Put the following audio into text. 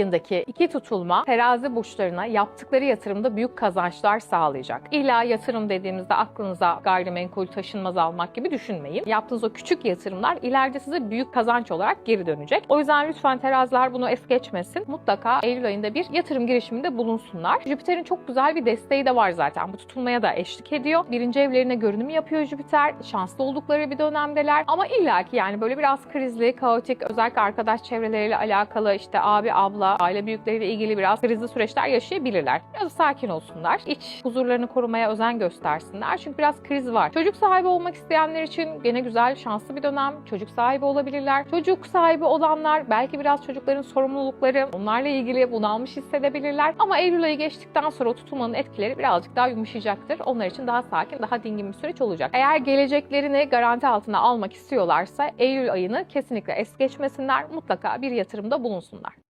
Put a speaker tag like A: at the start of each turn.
A: ayındaki iki tutulma terazi burçlarına yaptıkları yatırımda büyük kazançlar sağlayacak. İlla yatırım dediğimizde aklınıza gayrimenkul taşınmaz almak gibi düşünmeyin. Yaptığınız o küçük yatırımlar ileride size büyük kazanç olarak geri dönecek. O yüzden lütfen teraziler bunu es geçmesin. Mutlaka Eylül ayında bir yatırım girişiminde bulunsunlar. Jüpiter'in çok güzel bir desteği de var zaten. Bu tutulmaya da eşlik ediyor. Birinci evlerine görünüm yapıyor Jüpiter. Şanslı oldukları bir dönemdeler. Ama illaki yani böyle biraz krizli, kaotik, özellikle arkadaş çevreleriyle alakalı işte abi, abla, aile büyükleriyle ilgili biraz krizli süreçler yaşayabilirler. Biraz sakin olsunlar. İç huzurlarını korumaya özen göstersinler. Çünkü biraz kriz var. Çocuk sahibi olmak isteyenler için gene güzel, şanslı bir dönem. Çocuk sahibi olabilirler. Çocuk sahibi olanlar belki biraz çocukların sorumlulukları, onlarla ilgili bunalmış hissedebilirler. Ama Eylül ayı geçtikten sonra o tutulmanın etkileri birazcık daha yumuşayacaktır. Onlar için daha sakin, daha dingin bir süreç olacak. Eğer geleceklerini garanti altına almak istiyorlarsa Eylül ayını kesinlikle es geçmesinler. Mutlaka bir yatırımda bulunsunlar.